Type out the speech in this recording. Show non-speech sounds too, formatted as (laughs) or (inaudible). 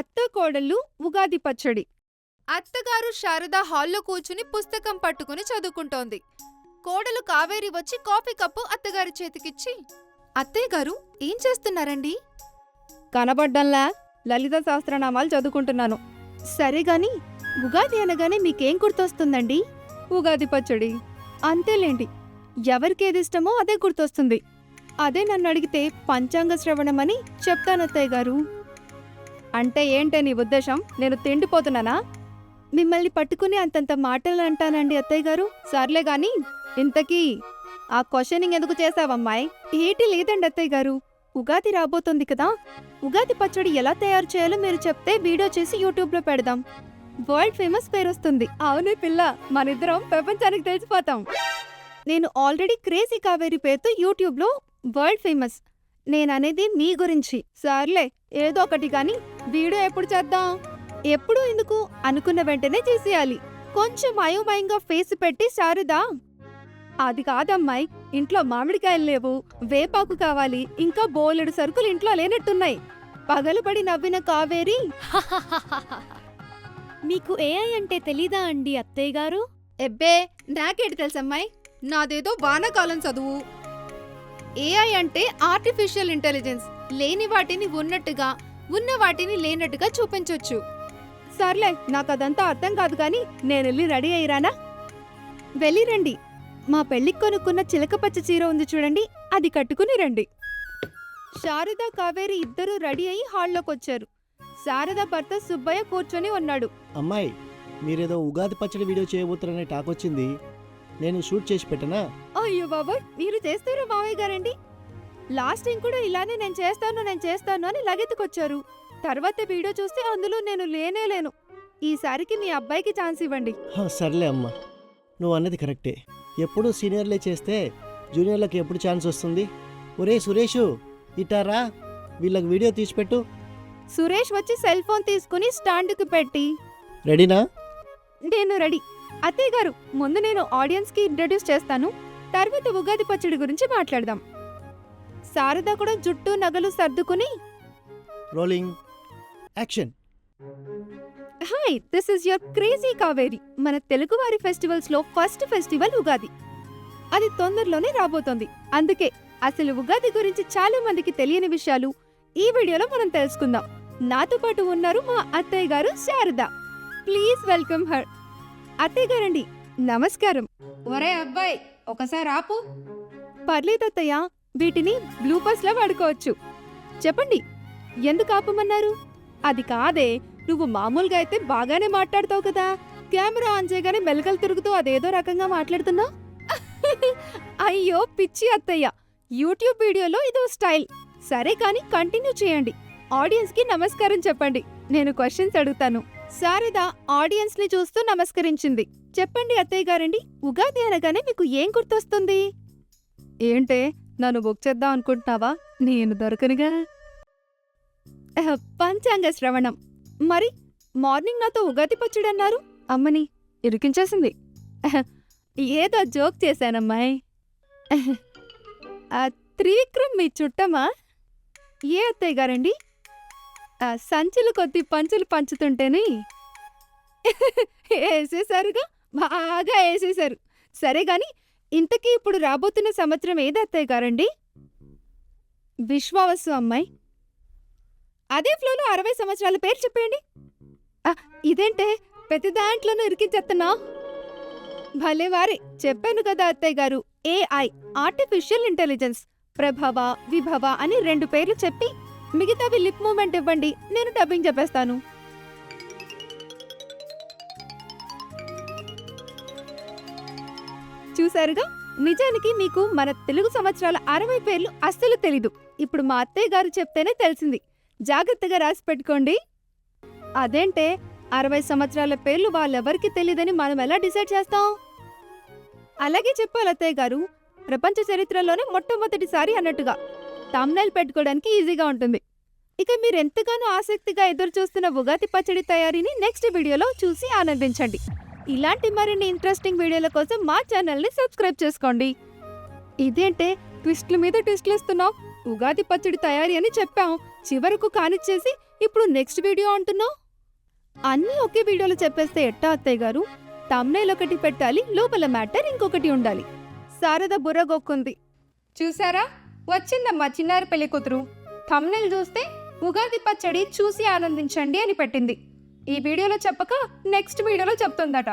అత్త కోడళ్ళు ఉగాది పచ్చడి. అత్తగారు శారద హాల్లో కూర్చుని పుస్తకం పట్టుకుని చదువుకుంటోంది. కోడలు కావేరి వచ్చి కాఫీ కప్పు అత్తగారి చేతికిచ్చి అత్తయ్య గారు ఏం చేస్తున్నారండి? కనబడ్డంలా లలిత సహస్రనామాలు చదువుకుంటున్నాను. సరే గాని ఉగాది అనగానే మీకేం గుర్తొస్తుందండి? ఉగాది పచ్చడి. అంతేలేండి ఎవరికేది ఇష్టమో అదే గుర్తొస్తుంది. అదే నన్ను అడిగితే పంచాంగ శ్రవణమని చెప్తాను అత్తయ్య గారు. అంటే ఏంటే నీ ఉద్దేశం? నేను తిండిపోతున్నానా? మిమ్మల్ని పట్టుకుని అంతంత మాటలు అంటానండి అత్తయ్య గారు. సర్లే గాని ఇంతకీ ఆ క్వశ్చనింగ్ ఎందుకు చేసావమ్మాయి ఏటి లేదండి అత్తయ్య గారు. ఉగాది రాబోతోంది కదా. ఉగాది పచ్చడి ఎలా తయారు చేయాలో మీరు చెప్తే వీడియో చేసి యూట్యూబ్లో పెడదాం. వరల్డ్ ఫేమస్ పేరు వస్తుంది. అవునే పిల్ల మనిద్దరం ప్రపంచానికి తెలిసిపోతాం. నేను ఆల్రెడీ క్రేజీ కావేరి పేరుతో యూట్యూబ్లో వరల్డ్ ఫేమస్ నేననేది మీ గురించి. సర్లే ఏదో ఒకటి గాని వీడియో ఎప్పుడు చేద్దాం? ఎప్పుడు ఎందుకు? అనుకున్న వెంటనే చేసేయాలి కొంచెం అయోమయంగా ఫేస్ పెట్టి శారదా. అది కాదమ్మాయి ఇంట్లో మామిడికాయలు లేవు. వేపాకు కావాలి. ఇంకా బోలెడు సరుకులు ఇంట్లో లేనట్టున్నాయి. పగలుపడి నవ్విన కావేరి. (laughs) మీకు ఏఐ అంటే తెలీదా అండి అత్తయ్య గారు? ఎబ్బే నాకేటి తెలుసమ్మాయి? నాదేదో వానాకాలం చదువు. ఏఐ అంటే ఆర్టిఫిషియల్ ఇంటెలిజెన్స్ లేని వాటిని ఉన్నట్టుగా ఉన్న వాటిని లేనట్టుగా చూపించొచ్చు. సర్లే నాకు అదంతా అర్థం కాదు కానీ నేను వెళ్ళి రెడీ అయ్యిరానా? వెళ్ళి రండి. మా పెళ్ళికి కొనుక్కున్న చిలకపచ్చ చీర ఉంది చూడండి అది కట్టుకుని రండి. శారద కావేరి ఇద్దరూ రెడీ అయి హాల్లోకొచ్చారు శారద భర్త సుబ్బయ్య కూర్చొని ఉన్నాడు. అమ్మాయి మీరేదో ఉగాది పచ్చడి వీడియో చేయబోతున్నారని టాక్ వచ్చింది. నేను షూట్ చేసి పెట్టనా? అయ్యో బాబోయ్ మీరు చేస్తారా మావయ్య గారండి? లాస్ట్ టైం కూడా ఇలానే నేను చేస్తాను నేను చేస్తాను అని లగెత్తుకొచ్చారు. తర్వాత వీడియో చూస్తే అందులో నేను లేనే లేను. ఈసారికి మీ అబ్బాయికి ఛాన్స్ ఇవ్వండి. హ, సర్లే అమ్మా. నువ్వు అన్నది కరెక్టే. ఎప్పుడు సీనియర్లే చేస్తే జూనియర్లకు ఎప్పుడు ఛాన్స్ వస్తుంది? ఒరే సురేషు ఇటారా వీళ్ళకి వీడియో తీసిపెట్టు. సురేష్ వచ్చి సెల్ ఫోన్ తీసుకుని స్టాండ్కి పెట్టి. రెడీనా? నేను రెడీ. అత్తయ్య గారు ముందు నేను ఆడియన్స్కి ఇంట్రడ్యూస్ చేస్తాను. తర్వాత ఉగాది పచ్చడి గురించి మాట్లాడదాం. శారద కూడా జుట్టు నగలు సర్దుకుని rolling action hi this is your crazy Kaveri మన తెలుగువారి ఫెస్టివల్స్లో ఫస్ట్ ఫెస్టివల్ ఉగాది. అది తొందరలోనే రాబోతోంది. అందుకే అసలు ఉగాది గురించి చాలా మందికి తెలియని విషయాలు ఈ వీడియోలో మనం తెలుసుకుందాం. నాతో పాటు ఉన్నారు మా అత్తయ్య గారు శారద. ప్లీజ్ వెల్కమ్ హర్ అత్తయ్య గారండి. నమస్కారం. ఒరే అబ్బాయి ఒకసారి ఆపు. పర్లేదు అత్తయ్య వీటిని బ్లూపర్స్లో వాడుకోవచ్చు. చెప్పండి ఎందుకు ఆపమన్నారు? అది కాదే నువ్వు మామూలుగా అయితే బాగానే మాట్లాడతావు కదా. కెమెరా ఆన్ చేయగానే మెలకలు తిరుగుతూ అదేదో రకంగా మాట్లాడుతున్నావు అయ్యో పిచ్చి అత్తయ్య. యూట్యూబ్ వీడియోలో ఇదో స్టైల్. సరే కానీ కంటిన్యూ చేయండి. ఆడియన్స్కి నమస్కారం చెప్పండి. నేను క్వశ్చన్స్ అడుగుతాను. శారద ఆడియన్స్ని చూస్తూ నమస్కరించింది. చెప్పండి అత్తయ్య గారండి ఉగాది అనగానే మీకు ఏం గుర్తొస్తుంది? ఏంటే నన్ను బుక్ చేద్దాం అనుకుంటున్నావా? నేను దొరకనుగా? పంచాంగ శ్రవణం. మరి మార్నింగ్ నాతో ఉగాది పచ్చడి అన్నారు అమ్మని ఇరికించేసింది. ఏదో జోక్ చేశానమ్మాయి. త్రీక్రమ్ త్రివిక్రమ్ మీ చుట్టమా? ఏ అత్తయ్య గారండి? సంచులు కొద్ది పంచులు పంచుతుంటేనే వేసేసారుగా బాగా వేసేశారు సరే గాని ఇంతకీ ఇప్పుడు రాబోతున్న సంవత్సరం ఏది గారండి? విశ్వావసు అమ్మాయి. అదే ఫ్లోలో అరవై సంవత్సరాల పేరు చెప్పండి ఆ, ఇదేంటే ప్రతి దాంట్లోనూ ఇరికించేస్తున్నా భలే వారే చెప్పాను కదా అత్తయ్య గారు A I artificial intelligence Prabhava Vibhava అని రెండు పేర్లు చెప్పి మిగతావి లిప్ మూమెంట్ ఇవ్వండి నేను డబ్బింగ్ చెప్పేస్తాను. చూసారుగా నిజానికి మీకు మన తెలుగు సంవత్సరాల అరవై పేర్లు అస్సలు తెలీదు. ఇప్పుడు మా అత్తయ్య గారు చెప్తేనే తెలిసింది. జాగ్రత్తగా రాసి పెట్టుకోండి. అదేంటే అరవై సంవత్సరాల పేర్లు వాళ్ళెవరికి తెలియదని మనం ఎలా డిసైడ్ చేస్తాం? అలాగే చెప్పాలి అత్తయ్య గారు. ప్రపంచ చరిత్రలోనే మొట్టమొదటిసారి అన్నట్టుగా. తమ్నైల్ పెట్టుకోవడానికి ఈజీగా ఉంటుంది. ఇక మీరు ఎంతగానో ఆసక్తిగా ఎదురు చూస్తున్న ఉగాది పచ్చడి తయారీని నెక్స్ట్ వీడియోలో చూసి ఆనందించండి. ఇలాంటి మరిన్ని ఇంట్రెస్టింగ్ వీడియోల కోసం మా ఛానల్ని సబ్స్క్రైబ్ చేసుకోండి. ఇదేంటే ట్విస్ట్ల మీద ట్విస్ట్లు ఇస్తున్నావు ఉగాది పచ్చడి తయారీ అని చెప్పాం. చివరకు కానిచ్చేసి ఇప్పుడు నెక్స్ట్ వీడియో అంటున్నావు? అన్నీ ఒకే వీడియోలో చెప్పేస్తే ఎట్టా అత్తయ్య గారు? తమ్నైల్ ఒకటి పెట్టాలి లోపల మ్యాటర్ ఇంకొకటి ఉండాలి. శారద బుర్రగొక్కుంది చూసారా? వచ్చిందమ్మా చిన్నారి పెళ్ళి కూతురు. తమ్నైల్ చూస్తే ఉగాది పచ్చడి చూసి ఆనందించండి అని పెట్టింది. ఈ వీడియోలో చెప్పక నెక్స్ట్ వీడియోలో చెప్తుందట.